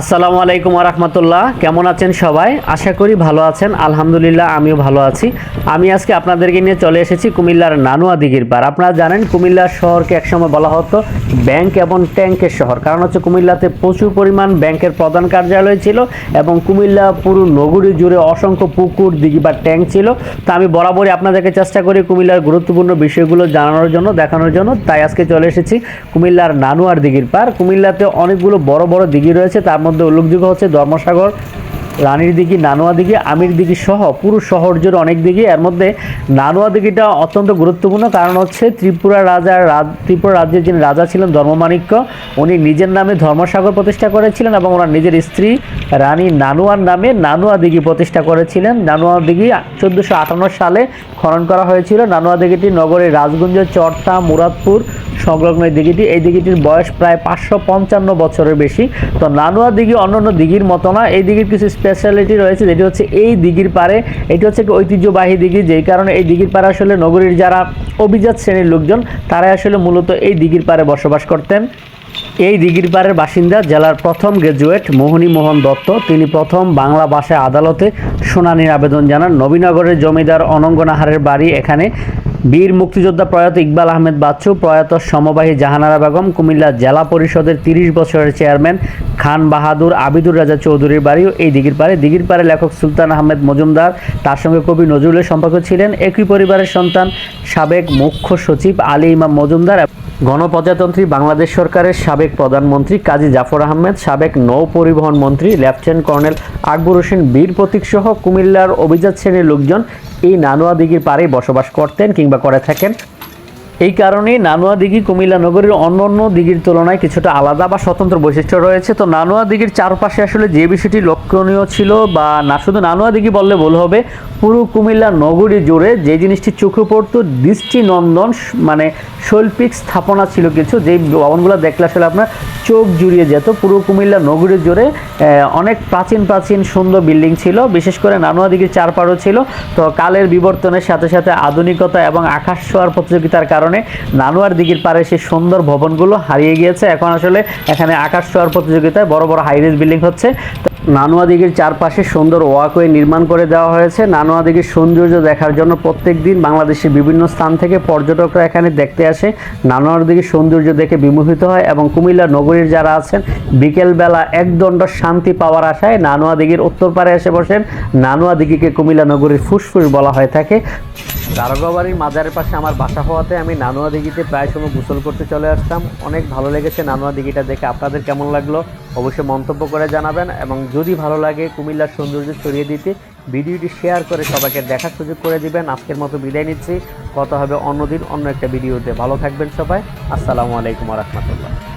আসসালামু আলাইকুম রহমতুল্লাহ। কেমন আছেন সবাই? আশা করি ভালো আছেন। আলহামদুলিল্লাহ, আমিও ভালো আছি। আমি আজকে আপনাদেরকে নিয়ে চলে এসেছি কুমিল্লার নানুয়া দিঘির পার আপনারা জানেন, কুমিল্লার শহরকে একসময় বলা হতো ব্যাংক এবং ট্যাঙ্কের শহর। কারণ হচ্ছে কুমিল্লাতে প্রচুর পরিমাণ ব্যাংকের প্রধান কার্যালয় ছিল এবং কুমিল্লা পুরো নগরী জুড়ে অসংখ্য পুকুর, দিঘি বা ট্যাঙ্ক ছিল। তো আমি বরাবরই আপনাদেরকে চেষ্টা করি কুমিল্লার গুরুত্বপূর্ণ বিষয়গুলো জানানোর জন্য, দেখানোর জন্য। তাই আজকে চলে এসেছি কুমিল্লার নানুয়ার দিঘির পার কুমিল্লাতে অনেকগুলো বড় বড় দিঘি রয়েছে। তার মধ্যে উল্লেখযোগ্য হচ্ছে ধর্মসাগর রানীর দিঘি, নানুয়া দিঘি, আমির দিঘি সহ পুরো শহর জুড়ে অনেক দিঘি। এর মধ্যে নানুয়া দিঘিটা অত্যন্ত গুরুত্বপূর্ণ, কারণ হচ্ছে ত্রিপুরা রাজার রাজ- ত্রিপুরা রাজ্যের যিনি রাজা ছিলেন ধর্মমাণিক্য, উনি নিজের নামে ধর্মসাগর প্রতিষ্ঠা করেছিলেন এবং ওনার নিজের স্ত্রী রানী নানুয়ার নামে নানুয়া দিঘি প্রতিষ্ঠা করেছিলেন। নানুয়া দিঘি চোদ্দোশো আটান্ন সালে খনন করা হয়েছিল। নানুয়া দিঘিটি নগরের রাজগঞ্জ, চরতা, মুরাদপুর সংলগ্ন দিঘিটি। এই দিঘিটির বয়স প্রায় পাঁচশো পঞ্চান্ন বছরের বেশি। তো নানুয়া দিঘি অন্যান্য দিঘির মতো না, এই দিঘির কিছু স্পেশালিটি রয়েছে, যেটি হচ্ছে এই দিঘির পারে এটি হচ্ছে একটি ঐতিহ্যবাহী দিঘি, যেই কারণে এই দিঘির পারে আসলে নগরীর যারা অভিজাত শ্রেণির লোকজন, তারাই আসলে মূলত এই দিঘির পারে বসবাস করতেন। এই দিঘির পাড়ের বাসিন্দা জেলার প্রথম গ্র্যাজুয়েট মোহনী মোহন দত্ত। তিনি প্রথম বাংলা ভাষায় আদালতে শুনানির আবেদন জানান। নবীনগরের জমিদার অনঙ্গনাহারের বাড়ি এখানে। বীর মুক্তিযোদ্ধা প্রয়াত ইকবাল আহমেদ বাচ্চু, প্রয়াত সমবাহী জাহানারা বেগম, কুমিল্লা জেলা পরিষদের তিরিশ বছরের চেয়ারম্যান। খান বাহাদুর, আবিদুর রাজা চৌধুরীর বাড়িও এই দিঘির পাড়ে। দিঘির পাড়ে লেখক সুলতান আহমেদ মজুমদার, তার সঙ্গে কবি নজরুলের সম্পর্ক ছিলেন। একই পরিবারের সন্তান, সাবেক মুখ্য সচিব আলী ইমাম মজুমদার। গণপ্রজাতন্ত্রী বাংলাদেশ সরকারের সাবেক প্রধানমন্ত্রী কাজী জাফর আহমেদ, সাবেক নৌ পরিবহন মন্ত্রী লেফটেন্যান্ট কর্নেল আকবর হোসেন বীর প্রতীক সহ কুমিল্লার অভিজাত শ্রেণির লোকজন এই নানুয়া দিঘির পাড়ে বসবাস করতেন কিংবা করে থাকেন। এই কারণে নানুয়া দিঘি কুমিল্লা নগরীর অন্য অন্য দিঘির তুলনায় কিছুটা আলাদা বা স্বতন্ত্র বৈশিষ্ট্য রয়েছে। তো নানুয়া দিঘির চারপাশে আসলে যে বিষয়টি লক্ষণীয় ছিল বা না, শুধু নানুয়া দিঘি বললে ভুল হবে, পুরো কুমিল্লা নগরী জুড়ে যে জিনিসটি চোখে পড়তো, দৃষ্টিনন্দন মানে শৈল্পিক স্থাপনা ছিল কিছু, যেই ভবনগুলো দেখলে আসলে আপনার চোখ জুড়িয়ে যেত। পুরো কুমিল্লা নগরী জুড়ে অনেক প্রাচীন প্রাচীন সুন্দর বিল্ডিং ছিল। বিশেষ করে নানুয়া দিঘির চারপাড়ও ছিল। তো কালের বিবর্তনের সাথে সাথে আধুনিকতা এবং আকাশ ছোঁয়ার প্রতিযোগিতার কারণে নানুয়ার দিঘির পারে সেই সুন্দর ভবনগুলো হারিয়ে গিয়েছে। এখন আসলে এখানে আকাশ ছোঁয়ার প্রতিযোগিতায় বড় বড় হাইরেজ বিল্ডিং হচ্ছে। নানুয়া দিঘির চারপাশে সুন্দর ওয়াকওয়ে নির্মাণ করে দেওয়া হয়েছে। নানুয়া দিঘির সৌন্দর্য দেখার জন্য প্রত্যেক দিন বাংলাদেশের বিভিন্ন স্থান থেকে পর্যটকরা এখানে দেখতে আসে। নানুয়ার দিঘির সৌন্দর্য দেখে বিমোহিত হয় এবং কুমিল্লা নগরীর যারা আছেন, বিকেলবেলা একদণ্ড শান্তি পাওয়ার আশায় নানুয়া দিঘির উত্তর পারে এসে বসেন। নানুয়া দিঘিকে কুমিল্লা নগরীর ফুসফুস বলা হয়ে থাকে। দারোগাবাড়ির মাজারের পাশে আমার বাসা হওয়াতে আমি নানুয়া দিঘিতে প্রায় সময় গোসল করতে চলে আসতাম। অনেক ভালো লেগেছে নানুয়া দিঘিটা দেখে। আপনাদের কেমন লাগল অবশ্যই মন্তব্য করে জানাবেন এবং যদি ভালো লাগে কুমিল্লার সৌন্দর্য ছড়িয়ে দিতে, ভিডিওটি শেয়ার করে সবাইকে দেখার সুযোগ করে দিবেন। আজকের মতো বিদায় নিচ্ছি। কথা হবে অন্যদিন অন্য একটা ভিডিওতে। ভালো থাকবেন সবাই। আসসালামু আলাইকুম রহমতুল্লাহ।